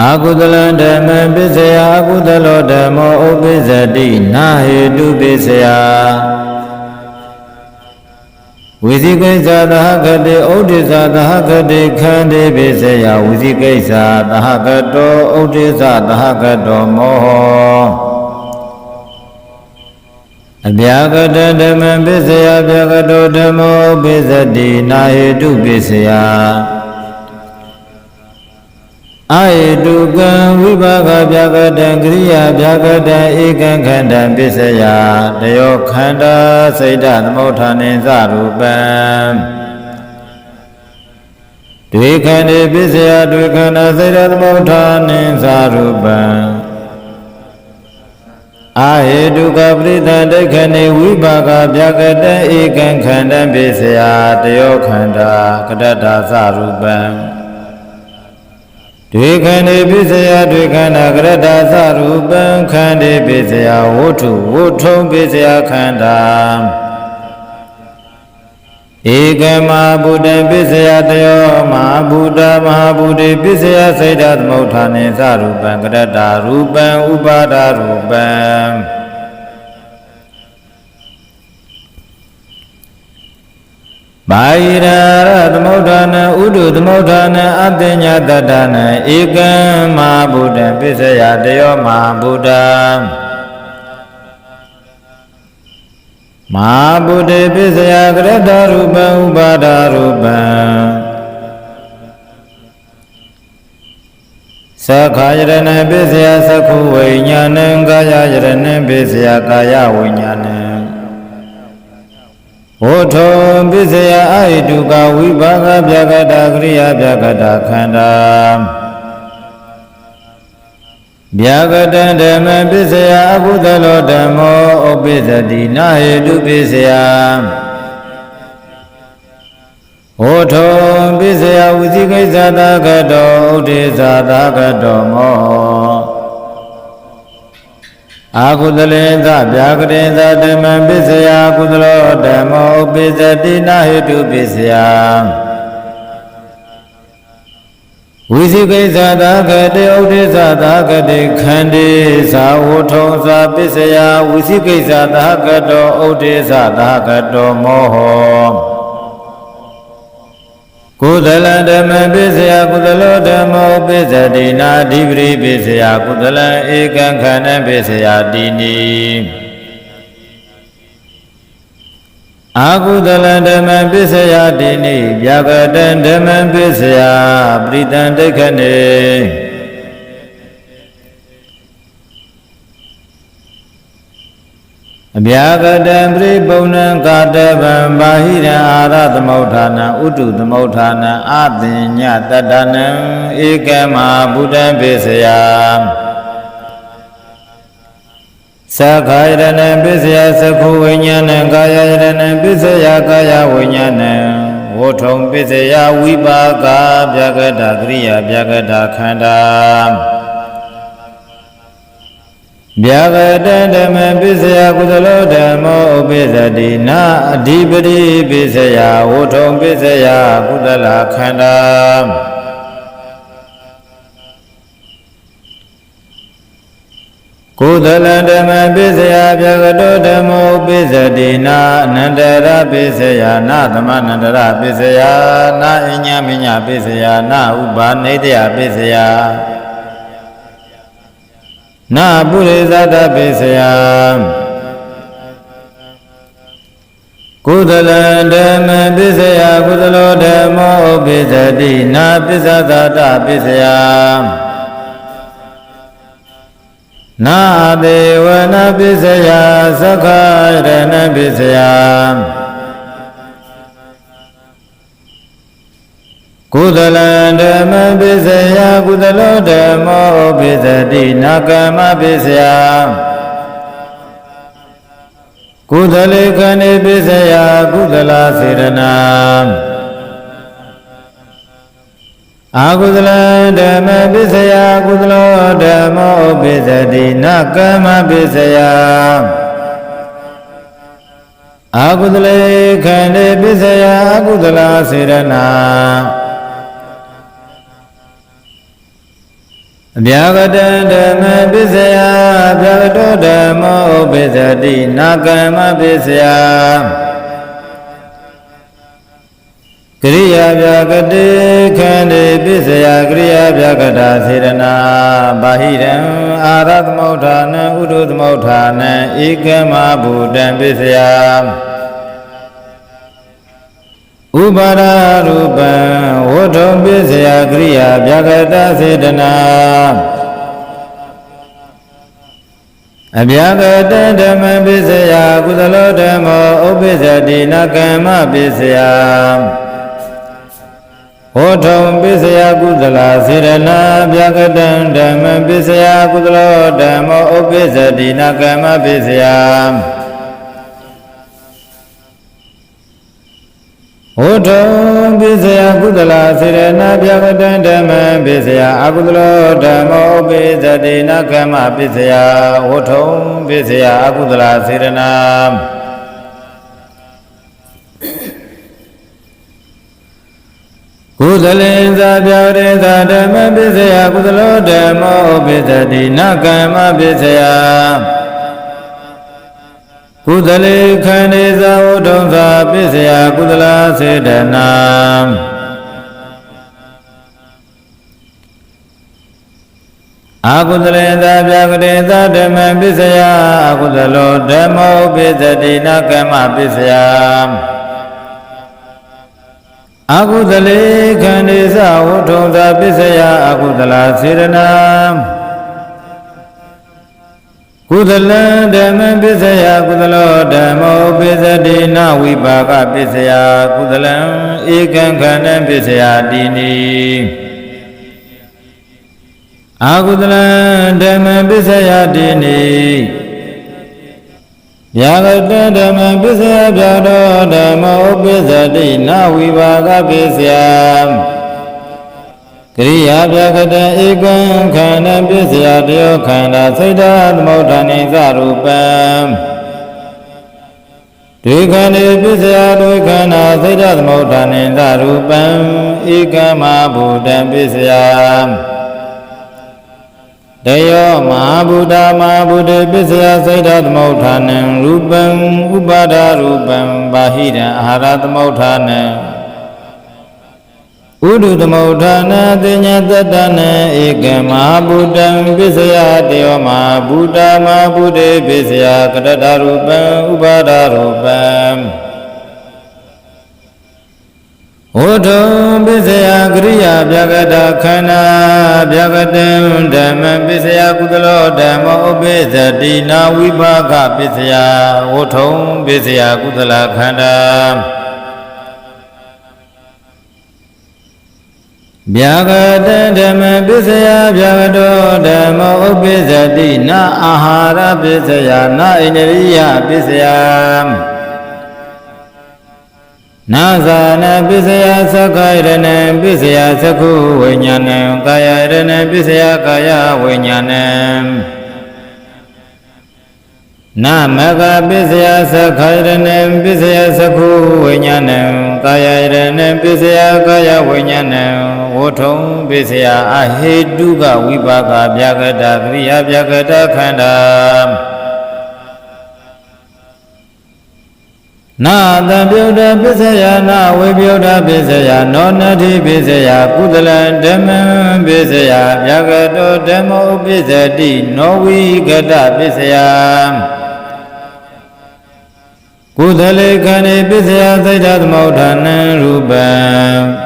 အာကုသလဓမ္မပစ္စယအာကုသလောဓမ္မောဥပ္ပစ္စတိနာဟေတုပစ္စယဝိဇိကိစ္ဆာသဟကတိဩဒိသသဟကတိခန္တိပစ္စယဝိဇိကိစ္ဆာသဟကတောဩဒိသသဟကတောမောဟောအဗျာကတဓမ္မပစ္စယအဗျာကတောဓမ္မောဥပ္ပစ္စတိနာဟေတုပစ္စယ အာယတုကံဝိပါကဗျာကတံကရိယာဗျာကတံဧကံခန္ဓာပစ္စယတယောခန္ဓာစိတ်ဓသမုဋ္ဌာနိသရူပံဒွေခန္ဓေပစ္စယဒွေခန္ဓာစိတ်ဓသမုဋ္ဌာနိသရူပံအာဟေတုကပရိသန္တိခဏေဝိပါကဗျာကတံဧကံခန္ဓာပစ္စယတယောခန္ဓာကတ္တတာသရူပံ ဒွေခန္ဒီပစ္စယဒွေခန္ဓာကရတ္တသရူပံခန္ဒီပစ္စယဝုထုဝုထုံပစ္စယခန္ဓာဧကမဗုဒ္ဓပစ္စယတယောမဟာဗုဒ္ဓမဟာဗုဒ္ဓပစ္စယစိတ်ဓာသမုဋ္ဌာနေသရူပံကရတ္တရူပံဥပါဒရူပံ ဘာယိရာရသမုဋ္ဌာနဥဒုသမုဋ္ဌာနအတ္တညတတ္တနဧကံမဟာဗုဒ္ဓပစ္စယတယောမဟာဗုဒ္ဓမဟာဗုဒ္ဓပစ္စယကရတ္တရူပံဥပါဒရူပံသက္ခာယရဏပစ္စယသက္ခုဝိညာဏံကာယယရဏပစ္စယကာယဝိညာဏံ ဝဋ္ထုံပစ္စယအာဟိတုကဝိပါကဗျာကတာကရိယာဗျာကတာခန္ဓာဗျာကတံဓမ္မပစ္စယအကုသလောဓမ္မောဥပ္ပစ္စတိနာဟေတုပစ္စယဝဋ္ထုံပစ္စယဝိသိကိစ္စသာကတောဥဒိသသာကတောမော အာကုသလေသဗျာကရေသဓမ္မပစ္စယကုသလောဓမ္မောဥပ္ပစ္စတိနာဟိတုပစ္စယဝိသိကိစ္စသာကတေဥဒိသသာကတေခန္ဒီသာဝထုံသာပစ္စယဝိသိကိစ္စသာကတောဥဒိသသာကတောမောဟော ကုသလဓမ္မပစ္စယကုသလောဓမ္မောပစ္စတိနာဓိပရိပစ္စယကုသလံဧကံခန္ဓပစ္စယတိနိအာကုသလဓမ္မပစ္စယတိနိဗျာကတံဓမ္မပစ္စယပရိတံဒိဋ္ဌနေ အဗျာကတံပရိပုံဏံကာတဗံဘာဟိရံအာရသမုဋ္ဌာနံဥတုသမုဋ္ဌာနံအသင်ညတတ္တနံဧကမဘုဒ္ဓံပိစယသက္ခာယရဏံပိစယသက္ခုဝိညာဏံကာယယရဏံပိစယကာယဝိညာဏံဝဋ္ထုံပိစယဝိပါကဗျာကတကရိယာဗျာကတခန္ဓာ ဗျာကတံဓမ္မပစ္စယကုသလောဓမ္မောဥပိသတိနာအဓိပတိပစ္စယဝုထုံပစ္စယကုသလခန္ဓာကုသလဓမ္မပစ္စယဗျာကတောဓမ္မောပစ္စတိနာအနန္တရပစ္စယနာသမနန္တရပစ္စယနာအညမညပစ္စယနာဥပါနေတယပစ္စယ နာပုရိသတပိစယကုသလံဓမ္မပိစယကုသလောဓမ္မောပိစတိနာပိစသတပိစယနာဒေဝနာပိစယသက္ခရဏပိစယ ကုသလံဓမ္မပိစယကုသလောဓမ္မောပိစတိနာကမ္မပိစယကုသလေခဏိပိစယကုသလစေရနာအာကုသလံဓမ္မပိစယကုသလောဓမ္မောပိစတိနာကမ္မပိစယအာကုသလေခန္ဓေပိစယအကုသလစေရနာ အဗျာဂတံဓမ္မပစ္စယအဗျာဂတောဓမ္မောပစ္စတိနာကမ္မပစ္စယကရိယာဗျာကတိခန္တိပစ္စယကရိယာဗျာကတာစေရနာဘာဟိရံအာရသမုဋ္ဌာနံဥဒုသမုဋ္ဌာနံဧကမဘူတံပစ္စယ ဥပါဒရူပံဝဋ္ထုံပစ္စယကရိယာဗျာကတစေတနာအဗျာကတဓမ္မပစ္စယကုသလောဓမ္မောဥပ္ပစ္စတိနကမ္မပစ္စယဟောထုံပစ္စယကုသလာစေရနာဗျာကတံဓမ္မပစ္စယကုသလောဓမ္မောဥပ္ပစ္စတိနကမ္မပစ္စယ ဟောထုံပစ္စယကုသလာစေရနာဗျာကတံဓမ္မပစ္စယအကုသလောဓမ္မောဥပ္ပစ္စတိနကမ္မပစ္စယဟောထုံပစ္စယအကုသလာစေရနာကုသလေသာပြောရေသာဓမ္မပစ္စယကုသလောဓမ္မောဥပ္ပစ္စတိနကမ္မပစ္စယ ကုသလေခန္ဒီသာဝုထုံသာပစ္စယကုသလာစေတနာအာကုသလေသာပြကတိသာဓမ္မပစ္စယအာကုသလောဓမ္မောပစ္စတိနကမ္မပစ္စယအာကုသလေခန္ဒီသာဝုထုံသာပစ္စယအာကုသလာစေတနာ ကုသလံဓမ္မပစ္စယကုသလောဓမ္မောပစ္စတိနဝိပါကပစ္စယကုသလံဧကံခန္ဓံပစ္စယတိနိအာကုသလံဓမ္မပစ္စယတိနိဗျာဂတဓမ္မပစ္စယဗျာတောဓမ္မောပစ္စတိနဝိပါကပစ္စယ ကရိယာပြကတံဧကံခန္ဓာပစ္စယတယောခန္ဓာစိတ်ဓာသမုဋ္ဌာနိသရူပံဒွေခန္ဓာပစ္စယဒွေခန္ဓာစိတ်ဓာသမုဋ္ဌာနိသရူပံဧကမဘူတံပစ္စယတယောမဟာဗုဒ္ဓမဟာဗုဒ္ဓပစ္စယစိတ်ဓာသမုဋ္ဌာနံရူပံဥပါဒရူပံဘာဟိတံအာဟာရသမုဋ္ဌာနံ ဥဒုသမုဋ္ဌာနာတိညာတတနာဧကမဟာဗုဒ္ဓံပစ္စယတေဝမဟာဗုဒ္ဓမဟာဗုဒ္ဓေပစ္စယကရတရူပံဥပါဒရူပံဟောတုံပစ္စယကရိယာပြကတခန္ဓာပြကတံဓမ္မပစ္စယကုသလောဓမ္မဥပ္ပစ္စတိနာဝိပါကပစ္စယဟောထုံပစ္စယကုသလခန္ဓာ ဗျာဂတဓမ္မပစ္စယဗျာဂတောဓမ္မဥပ္ပစ္စတိနာအာဟာရပစ္စယနာဣန္ဒရိယပစ္စယနာဇာနပစ္စယသက္ခယရဏပစ္စယသက္ခုဝိညာဏံကာယရဏပစ္စယကာယဝိညာဏံနမကပစ္စယသက္ခယရဏပစ္စယသက္ခုဝိညာဏံ ကာယရဏပစ္စယကာယဝိညာဏံဝဋ္ထုံပစ္စယအဟေတုကဝိပါကဗျာကတကရိယာဗျာကတခန္ဓာနာတံပြုတ်တပစ္စယနာဝိပြုတ်တပစ္စယနောနတိပစ္စယကုသလံဓမ္မံပစ္စယဗျာကတောဓမ္မောပစ္စတိနောဝိကတပစ္စယ ကုသလေခန္ဓေပစ္စယသိတ္တသမုဋ္ဌာနံရူပံ